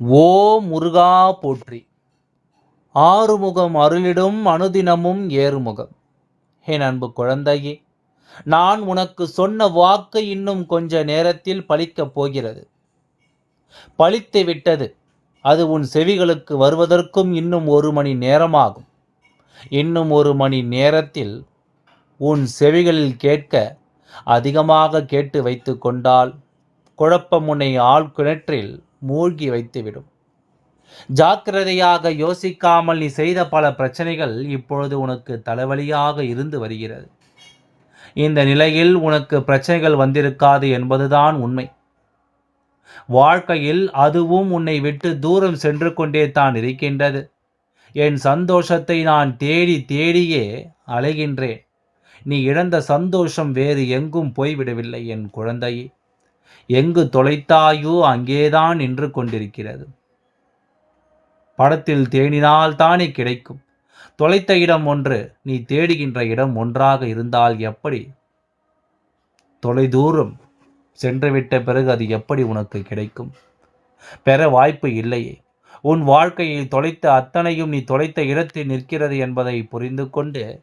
ஓ முருகா போற்றி. ஆறுமுகம் அருளிடும் அனுதினமும் ஏறுமுகம். என் அன்பு குழந்தையே நான் உனக்கு சொன்ன வாக்கு இன்னும் கொஞ்ச நேரத்தில் பழிக்கப் போகிறது. பழித்து விட்டது அது உன் செவிகளுக்கு வருவதற்கும் இன்னும் ஒரு மணி நேரமாகும். இன்னும் ஒரு மணி நேரத்தில் உன் செவிகளில் கேட்க அதிகமாக கேட்டு வைத்து கொண்டால் குழப்பமுனை ஆள் கிணற்றில் மூழ்கி வைத்துவிடும். ஜாக்கிரதையாக யோசிக்காமல் நீ செய்த பல பிரச்சனைகள் இப்பொழுது உனக்கு தலைவலியாக இருந்து வருகிறது. இந்த நிலையில் உனக்கு பிரச்சனைகள் வந்திருக்காது என்பதுதான் உண்மை. வாழ்க்கையில் அதுவும் உன்னை விட்டு தூரம் சென்று கொண்டே தான் இருக்கின்றது. என் சந்தோஷத்தை நான் தேடி தேடியே அலைகின்றேன். நீ இழந்த சந்தோஷம் வேறு எங்கும் போய்விடவில்லை என் குழந்தையே. எங்கு தொலைத்தாயோ அங்கேதான் நின்று கொண்டிருக்கிறது. படத்தில் தேடினால் தானே கிடைக்கும். தொலைத்த இடம் ஒன்று நீ தேடுகின்ற இடம் ஒன்றாக இருந்தால் எப்படி? தொலைதூரம் சென்றுவிட்ட பிறகு அது எப்படி உனக்கு கிடைக்கும்? பெற வாய்ப்பு இல்லையே. உன் வாழ்க்கையில் தொலைத்த அத்தனையும் நீ தொலைத்த இடத்தில் நிற்கிறது என்பதை புரிந்து கொண்டு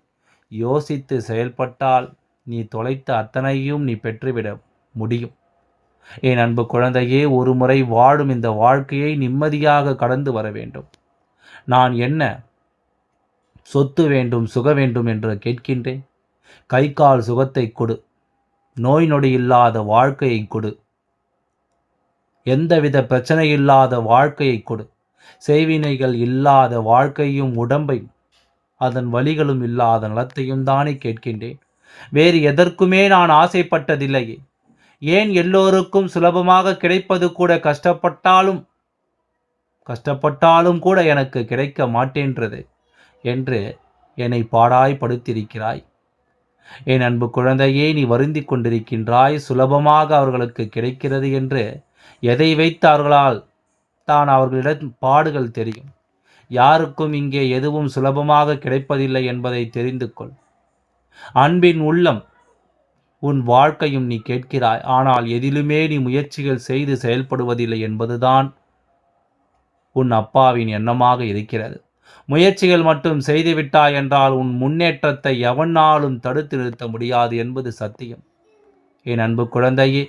யோசித்து செயல்பட்டால் நீ தொலைத்த அத்தனையும் நீ பெற்றுவிட முடியும். என் அன்பு குழந்தையே ஒரு முறை வாழும் இந்த வாழ்க்கையை நிம்மதியாக கடந்து வர வேண்டும். நான் என்ன சொத்து வேண்டும் சுக வேண்டும் என்று கேட்கின்றேன்? கை கால் சுகத்தை கொடு. நோய் நொடி இல்லாத வாழ்க்கையை கொடு. எந்தவித பிரச்சனை இல்லாத வாழ்க்கையை கொடு. செய்வினைகள் இல்லாத வாழ்க்கையும் உடம்பையும் அதன் வழிகளும் இல்லாத நலத்தையும் தானே கேட்கின்றேன். வேறு எதற்குமே நான் ஆசைப்பட்டதில்லையே. ஏன் எல்லோருக்கும் சுலபமாக கிடைப்பது கூட கஷ்டப்பட்டாலும் கஷ்டப்பட்டாலும் கூட எனக்கு கிடைக்க மாட்டேன்றது என்று என்னை பாடாய்படுத்தியிருக்கிறாய் என் அன்பு குழந்தையே நீ வருந்தி கொண்டிருக்கின்றாய். சுலபமாக அவர்களுக்கு கிடைக்கிறது என்று எதை வைத்தார்களால் தான் அவர்களிடம் பாடுகள் தெரியும். யாருக்கும் இங்கே எதுவும் சுலபமாக கிடைப்பதில்லை என்பதை தெரிந்து கொள். அன்பின் உள்ளம் உன் வாழ்க்கையும் நீ கேட்கிறாய். ஆனால் எதிலுமே நீ முயற்சிகள் செய்து செயல்படுவதில்லை என்பதுதான் உன் அப்பாவின் எண்ணமாக இருக்கிறது. முயற்சிகள் மட்டும் செய்துவிட்டாய் என்றால் உன் முன்னேற்றத்தை எவனாலும் தடுத்து நிறுத்த முடியாது என்பது சத்தியம். என் அன்பு குழந்தையே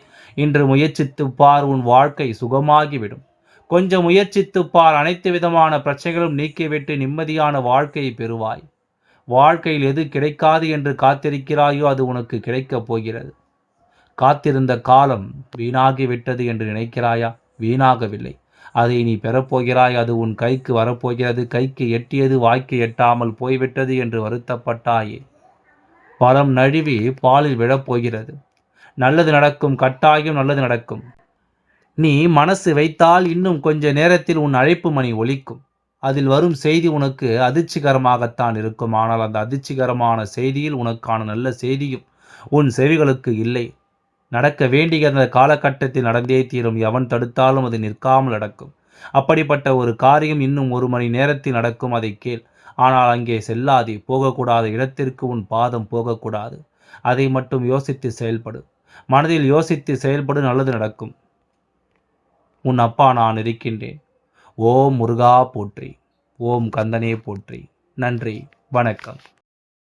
இன்று முயற்சித்து பார் உன் வாழ்க்கை சுகமாகிவிடும். கொஞ்சம் முயற்சித்து பார் அனைத்து விதமான பிரச்சனைகளும் நீக்கிவிட்டு நிம்மதியான வாழ்க்கையை பெறுவாய். வாழ்க்கையில் எது கிடைக்காது என்று காத்திருக்கிறாயோ அது உனக்கு கிடைக்கப் போகிறது. காத்திருந்த காலம் வீணாகிவிட்டது என்று நினைக்கிறாயா? வீணாகவில்லை. அதை நீ பெறப்போகிறாய் அது உன் கைக்கு வரப்போகிறது. கைக்கு எட்டியது வாய்க்கு எட்டாமல் போய்விட்டது என்று வருத்தப்பட்டாயே. பழம் நழுவி பாலில் விழப்போகிறது நல்லது நடக்கும் கட்டாயம் நல்லது நடக்கும். நீ மனசு வைத்தால் இன்னும் கொஞ்ச நேரத்தில் உன் அழைப்பு மணி ஒலிக்கும். அதில் வரும் செய்தி உனக்கு அதிர்ச்சிகரமாகத்தான் இருக்கும். ஆனால் அந்த அதிர்ச்சிகரமான செய்தியில் உனக்கான நல்ல செய்தியும் உன் செவிகளுக்கு இல்லை. நடக்க வேண்டிய அந்த காலகட்டத்தில் நடந்தே தீரும். எவன் தடுத்தாலும் அது நிற்காமல் நடக்கும். அப்படிப்பட்ட ஒரு காரியம் இன்னும் ஒரு மணி நேரத்தில் நடக்கும் அதை கேள். ஆனால் அங்கே செல்லாதே போகக்கூடாத இடத்திற்கு உன் பாதம் போகக்கூடாது. அதை மட்டும் யோசித்து செயல்படு. மனதில் யோசித்து செயல்படு நல்லது நடக்கும். உன் அப்பா நான் இருக்கின்றேன். ஓம் முருகா போற்றி ஓம் கந்தனே போற்றி. நன்றி வணக்கம்.